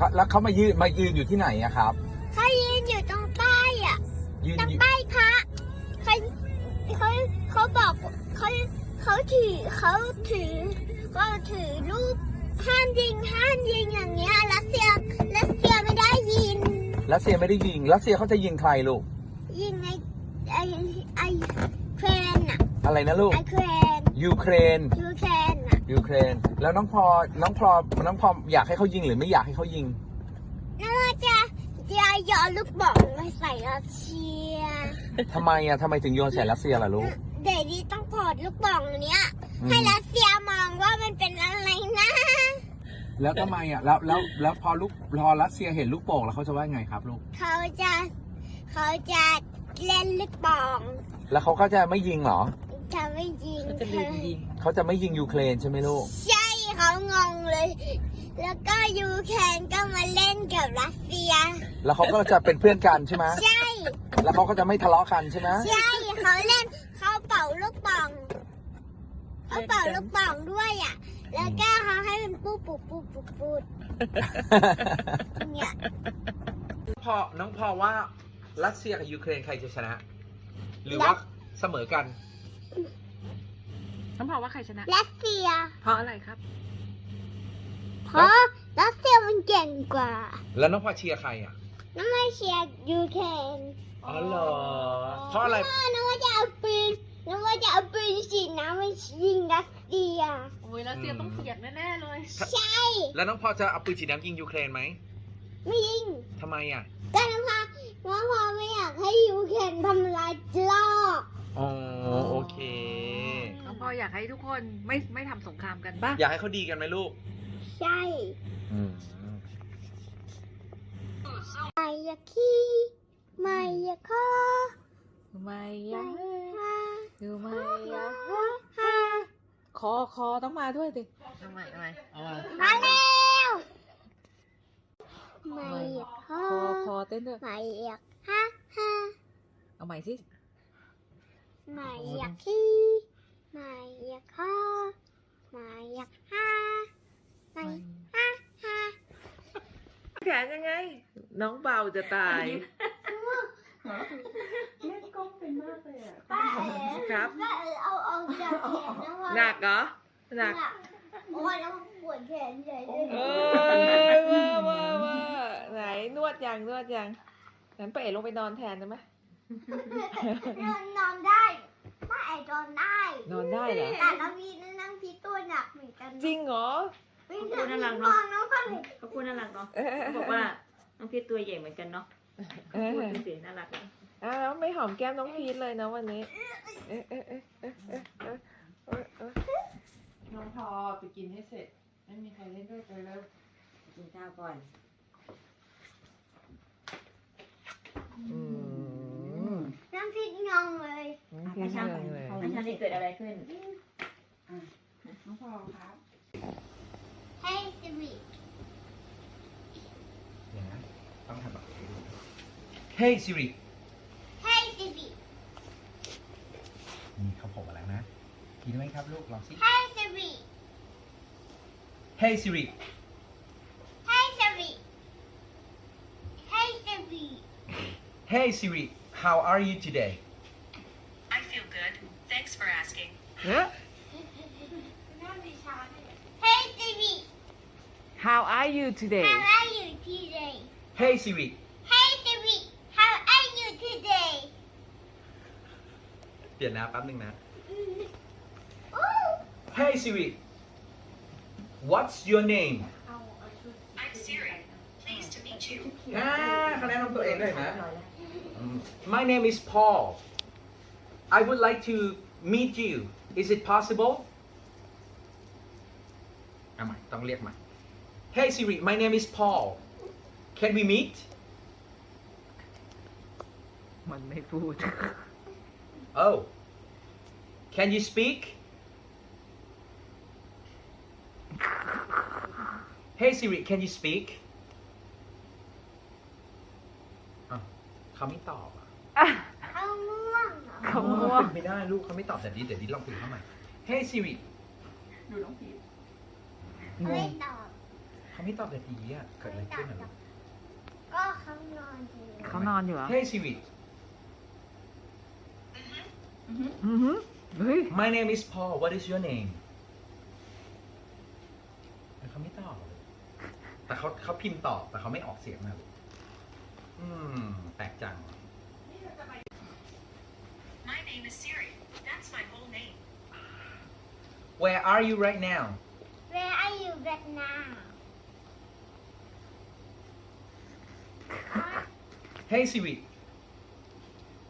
เขาแล้วเขามายืนมายืนอยู่ที่ไหนอะครับ เขายืนอยู่ตรงป้ายอะยืนตรงอยู่ป้ายพระเขาเขาเขาบอกเขาเขาถือเขาถือเขาถือรูปห้ามยิงห้ามยิงอย่างเงี้ยรัสเซียรัสเซียไม่ได้ยิงรัสเซียไม่ได้ยิงรัสเซียเขาจะยิงใครลูก ยิงไอไอไอเครนอะอะไรนะลูกไอเครนยูเครนยูเครนอะ ยูเครน แล้วน้องพลอน้องพลอน้องพลออยากให้เขายิงหรือไม่อยากให้เขายิง น่าจะจะโยนลูกบอลไปใส่รัสเซียทำไมอะทำไมถึงโยนใส่รัสเซียล่ะลูก เดดี้ต้องถอดลูกบอลเนี้ย อืม ให้รัสเซียมองว่ามันเป็นอะไรนะ แล้วทำไมอะแล้วแล้วแล้วพอลูกพอรัสเซียเห็นลูกโป่งแล้วเขาจะว่าไงครับลูก เขาจะเขาจะเล่นลูกบอลแล้วเขาก็จะไม่ยิงเหรอ จะไม่ยิงจะลืมยิงเขาจะไม่ยิงยูเครนใช่ไหมลูก ใช่เขางงเลย แล้วก็ยูเครนก็มาเล่นกับรัสเซีย แล้วเขาก็จะเป็นเพื่อนกันใช่ไหมใช่ แล้วเขาก็จะไม่ทะเลาะกันใช่ไหมใช่เขาเล่นเขาเป่าลูกบอลเขาเป่าลูกบอลด้วยอะ แล้วก็เขาให้มันปูปูปูปูปูเนี่ยพอน้องพอว่ารัสเซียกับยูเครนใครจะชนะ หรือว่าเสมอกัน น้องพอว่าใครชนะ รัสเซีย เพราะอะไรครับ เพราะรัสเซียมันเก่งกว่า แล้วน้องพอเชียร์ใครอะ น้ำไม่เชียร์ยูเครนอ๋อเหรอ เพราะอะไร น้ำว่าจะเอาปืนน้ำว่าจะเอาปืนฉีดน้ำไปยิงรัสเซีย โอ้ยรัสเซียต้องเสียกแน่ๆเลย ใช่ แล้วน้องพอจะเอาปืนฉีดน้ำยิงยูเครนไหมไม่ยิงทำไมอะ ก็น้ำพาน้ำพาไม่อยากให้ยูเครนทำลายโลก อ๋อโอเค น้องพออยากให้ทุกคนไม่ไม่ทำสงครามกันป่ะอยากให้เขาดีกันไหมลูก ใช่อืมไม่อยากขี้ไม่อยากข้อไม่อไม่ยากฮาอยู่ไม่อยากฮาคอคอต้องมาด้วยดิทำไมทำไมเอามามาแล้วไม่อยากข้อคอคอเต้นด้วยไม่อยากฮาฮาเอาใหม่สิ ไม่อยากขี้ไม่อยากข้อไม่อยากฮาไม่ฮาฮาแขนยังไง น้องเบาจะตายป้าเอ๋ครับป้าเอ๋เอาเอาจากแขนนะว่าหนักเหรอหนักโอ้ยแล้วปวดแขนใหญ่เลยเอ้ยว่าว่าว่าไหนนวดยังนวดยังงั้นไปเอ๋ลงไปนอนแทนได้ไหม นอนได้ป้าแอนนอนได้ นอนได้เหรอ แต่เรางพีน้องพีตัวหนักเหมือนกันจริงเหรอคุณน่ารักเนาะน้องก็เขาพูดน่ารักเนาะบอกว่าน้องพีตัวใหญ่เหมือนกันเนาะพูดเสียน่ารักเลยอะแล้วไม่หอมแก้มน้องพีทเลยนะวันนี้ เอ๊ะเอ๊ะเอ๊ะเอ๊ะเอ๊ะเอ๊ะเอ๊ะน้องทอไปกินให้เสร็จ ไม่มีใครเล่นด้วยเลยแล้วกินข้าวก่อน อืม น้ำพริกงงเลยน้องพีทยังเลยไม่ทันได้เกิดอะไรขึ้น น้องพอครับให้สิริเดี๋ยวนะต้องทำแบบ Hey Siri ให้สิรินี่เขาผมมาแล้วนะ กินไหมครับลูก ลองสิ ให้สิริ Hey Siri ให้สิริให้สิริ Hey Siri how are you today I feel good. Thanks for asking. เอ๊ะ ให้สิริ How are you today How are you today Hey Siri ให้สิริ How are you today เปลี่ยนนะแป๊บนึงนะ อู้ Hey Siri What's your name I'm Siri. Pleased to meet you. อ่าคะแนนของตัวเองด้วยนะ My name is Paul I would like to meet you Is it possible เอาใหม่ต้องเรียกใหม่ Hey Siri my name is Paul Can we meet มันไม่พูด Oh Can you speak Hey Siri can you speak เขาไม่ตอบอะเขาม่วงเหรอเขาง่วงเป็นไม่ได้ลูกเขาไม่ตอบแต่ดีเดี๋ยวดีลองคุยกับเขาใหม่ Hey Siri ดูน้องพีทเขาไม่ตอบ Hey เขาไม่ตอบเลยทีอะเกิดอะไรขึ้นอะก็เขานอนอยู่เขานอนอยู่เหรอ Hey Siri อือหือเฮ้ย My name is Paul What is your name เขาไม่ตอบแต่เขาเขาพิมพ์ตอบแต่เขาไม่ออกเสียงนะลูก อืม แปลกจัง My name is Siri. That's my whole name. Where are you right now Where are you right now Hey Siri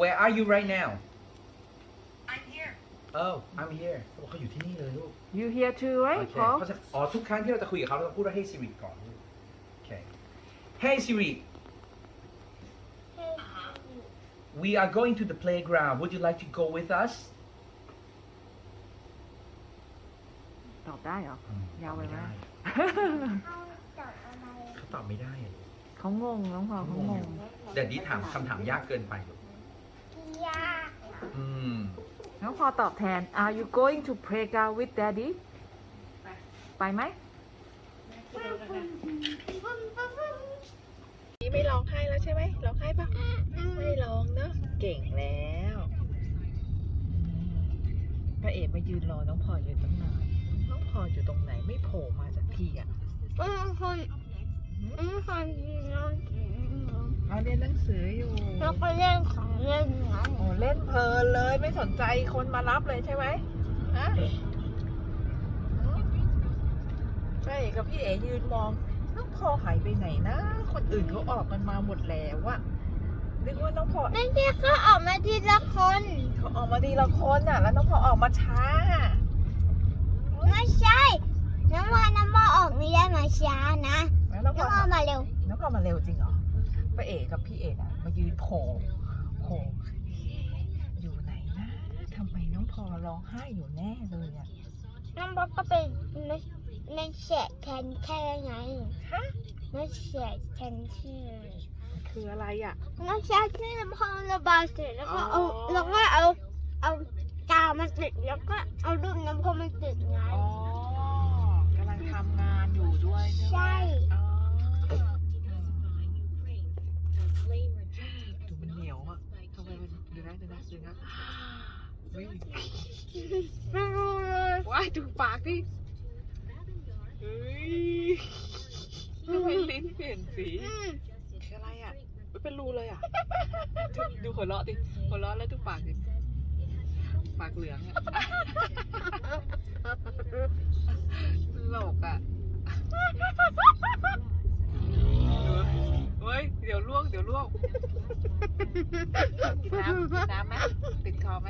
Where are you right now I'm here. Oh I'm here เขาบอกเขาอยู่ที่นี่เลยลูก you here too โอ right เค Paul เขาจะอ๋อทุกครั้งที่เราจะคุยกับเขาเราต้องพูดว่า Hey Siri ก่อนลูกโอเค Hey Siri We are going to the playground would you like to go with us ตอบได้เหรออืมยาวไปไหมเขาจอดอะไรเขาตอบไม่ได้อะลูกเขางงน้องพอเขางงเดี๋ยวนี้ถามคำถามยากเกินไปลูกยากเหรออืม น้องพอตอบแทน Are you going to playground with daddy ไปไหมนี่ไม่ร้องไห้แล้วใช่ไหมร้องไห้ปะไม่ร้องเนอะเก่งแล้วพระเอก มายืนรอน้องพลอยอยู่ตั้งนาน น้องพลอยอยู่ตรงไหนไม่โผล่มาจากที่อะอืมคนอืมคนนอนเราเรียนหนังสืออยู่แล้วก็เล่นของเล่นนั้นโอ้เล่นเพลินเลยไม่สนใจคนมารับเลยใช่ไหมฮะพระเอกกับพี่เอ๋ยืนมองน้องพลอยหายไปไหนนะ คนอื่นเขาออกกันมาหมดแล้วอะ นึกว่าน้องพลอยไม่ใช่เขาออกมาทีละคนเขาออกมาทีละคนอะ แล้วน้องพอออกมาช้า ไม่ใช่ น้ำมันน้ำมันออกไม่ได้มาช้านะแล้วน้องพอน้ำมันมาเร็ว น้องพอมาเร็วจริงเหรอพระเอกกับพี่เอกอะมายืนโผล่โผล่อยู่ไหนนะทำไมน้องพอร้องไห้อยู่แน่เลยอะน้ำมันก็เป็นไม่ไม่แฉะแทนแค่ไงฮะไม่แฉะแทนที่ คืออะไรอะน้ำแช่ที่น้ำพองระบายเสร็จแล้วก็เอาอ๋อ แล้วก็เอาเอากาวมาติดแล้วก็เอารูปน้ำพองมาติดไง อ๋อกำลังทำงานอยู่ด้วยใช่ไหมใช่ อ๋อดูมันเหนียวอะทำไมมันดูนะดูนะดูนะเฮ้ยไม่รู้เลยว้ายดูปากดิเฮ้ยทำไมลิ้นเปลี่ยนสี อืม เป็นรูเลยอะดูดูหัวเราะดิหัวเราะแล้วดูปากดิปากเหลืองอะตลกอะเฮ้ย เดี๋ยวล่วง เดี๋ยวล่วงกินน้ำกินน้ำไหมติดคอไหม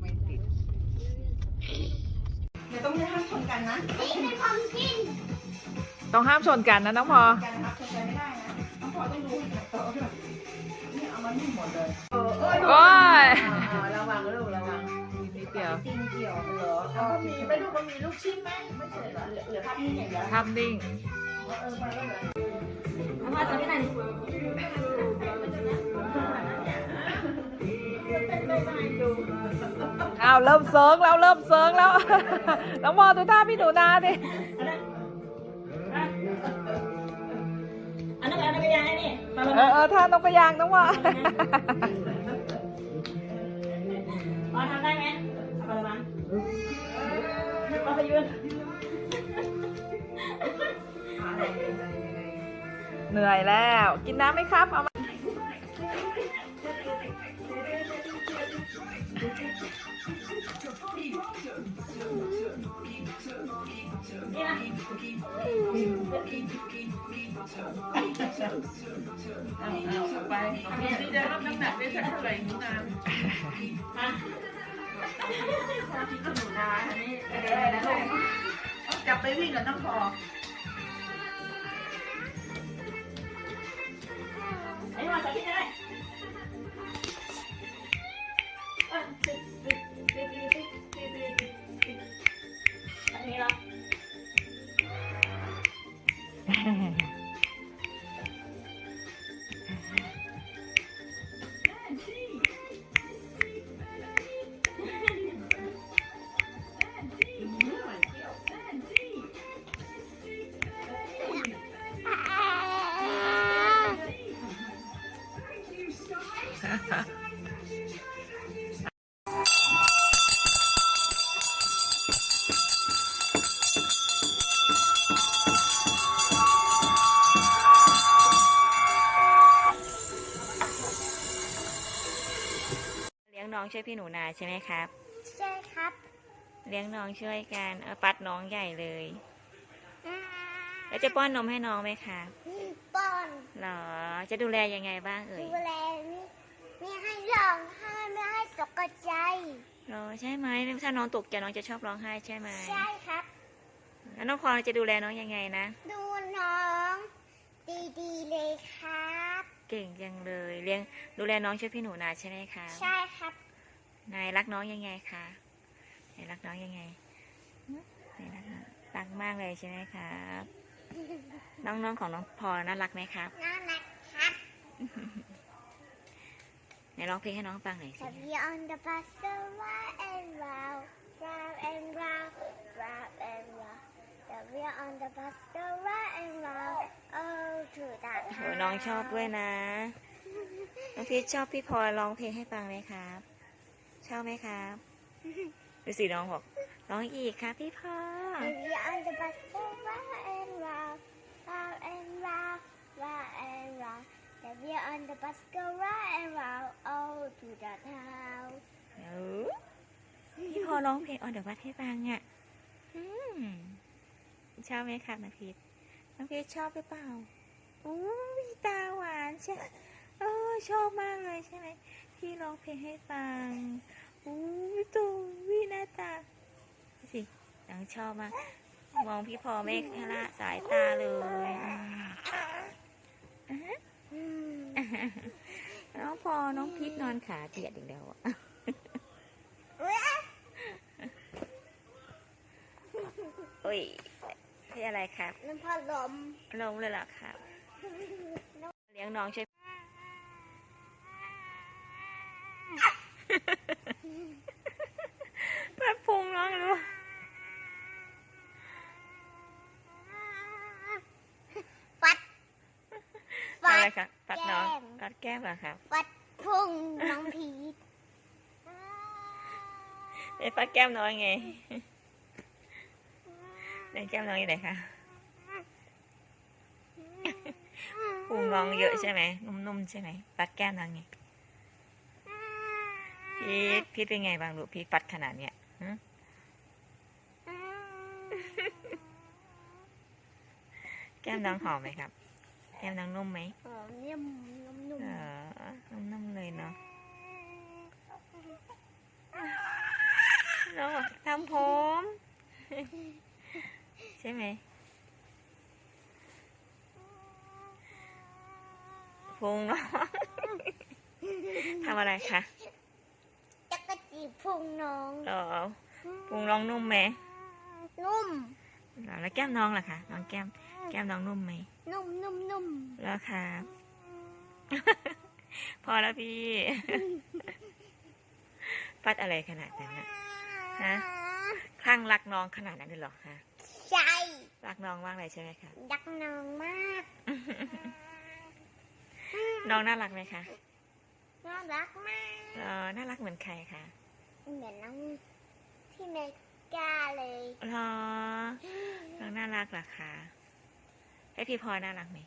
ไม่ติด เดี๋ยวต้องไม่ห้ามชนกันนะ นี่เป็นความจริงต้องห้ามชนกันนะน้องพอ กันนะครับชนกันไม่ได้ โอ้ยระวังลูกระวังนิดเดียวติงเกี่ยวเหรอแล้วก็มีไปดูมันมีลูกชิ้นไหมไม่ใช่เหรอเหลือภาพนิ่งอย่างเดียวภาพนิ่งมาจะไม่ไหนเอาวเริ่มเซิร์งแล้วเริ่มเซิร์งแล้วน้องมอดูท่าพี่หนูนาดิ อันนั้นอันนั้นเป็นยังไงนี่ตอนเออเออท่านกกระยางน้องว่าตอนทำได้ไหมเอาไปละมั้งเอาไปยืนเหนื่อยแล้ว กินน้ำไหมครับ เอามานี่นะ เอาเอาไปนี่จะลดน้ำหนักได้สักเท่าไหร่หนูนาอะหนูนาอันนี้เออนะลูกจับไปวิ่งกับน้องพอไอ้มาจะพี่ได้ ช่วยพี่หนูนาใช่ไหมครับ ใช่ครับ เลี้ยงน้องช่วยกันเอาปัดน้องใหญ่เลยอ่าแล้วจะป้อนนมให้น้องไหมคะป้อนหรอ จะดูแลยังไงบ้างเอ่ย ดูแลนี่นี่ให้ร้องไห้ไม่ให้ตกใจหรอใช่ไหมถ้าน้องตกใจน้องจะชอบร้องไห้ใช่ไหมใช่ครับแล้วน้องพรจะดูแลน้องยังไงนะ ดูน้องดีๆเลยครับ เก่งจังเลยเลี้ยงดูแลน้องช่วยพี่หนูนาใช่ไหมคะใช่ครับนายรักน้องยังไงคะนายรักน้องยังไงหึนายรักน้องรักมากเลยใช่ไหมครับ น้องๆของน้องพรน่ารักไหมครับน่ารักครับไหนร้องเพลงให้น้องฟังหน่อยสิ Have you on the bus go round and round, round and round, round and round. Have you on the bus go round and round, oh to that โอ้ยน้องชอบด้วยนะ น้องพีชชอบพี่พลอยร้องเพลงให้ฟังไหมครับ ชอบไหมครับดูสิน้องบอกร้องอีกครับพี่พลอย Have you on the bus go round and round, round and round, round and round. Have you on the bus go round and round, oh to the town. เดี๋ยวพี่พลอยร้องเพลงออนเดอะบัสให้ฟังอะอืม ชอบไหมครับน้องพีชน้องพีชชอบหรือเปล่าอู้ยตาหวานใช่เออชอบมากเลยใช่ไหมพี่ร้องเพลงให้ฟังอู้ยตูวิหน้าตาดูสิน้องชอบมากมองพี่พอไม่คละสายตาเลยอืมน้องพอน้องพีทนอนขาเตียดอีกแล้วอะโอ้ยพี่ อะไรครับน้ำพัดลมลงเลยเหรอครับ เลี้ยงน้องช่วยแบบพุงน้องหรือเปล่าฟัดฟัอะไรดครับปัดน้องแก้มปัดแก้มเหรอครับฟัดพุ่งน้องพีทไอ้ปัดแก้มน้อยไง ไหนแก้มน้องอยู่ไหนคะพุงน้องเยอะใช่ไหมนุ่มๆใช่ไหมปัดแก้มน้องไงพีทพีทเป็นไงบ้างลูกพีทปัดขนาดเนี้ยฮะแก้มน้องหอมไหมครับ แก้มน้องนุ่มไหมหอมเนี่ยมนุ่มเออนุ่มๆเลยเนาะน้องบอกทำผม ใช่ไหมพุงน้องทำอะไรคะๆจักรจีบพุงน้องเหรอพุงน้องนุ่มไหมนุ่มเหรอแล้วแก้มน้องล่ะคะน้องแก้ม แก้มน้องนุ่มไหมนุ่มนุ่มนุ่มแล้วครับพอแล้วพี่ ปัดอะไรขนาดนั้นนะฮะคลั่งรักน้องขนาดนั้นเลยเหรอคะ ใช่รักน้องมากเลยใช่ไหมคะดักน้องมาก น้องน่ารักไหมคะ น่ารักมากเออน่ารักเหมือนใครคะ เหมือนน้องที่เมกาเลยเหรอ น้องน่ารักเหรอคะให้พี่พลอยน่ารักไหม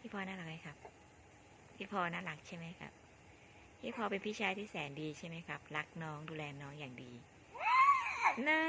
พี่พลอยน่ารักไหมครับ พี่พลอยน่ารักใช่ไหมครับ พี่พลอยเป็นพี่ชายที่แสนดีใช่ไหมครับ รักน้องดูแลน้องอย่างดีน่า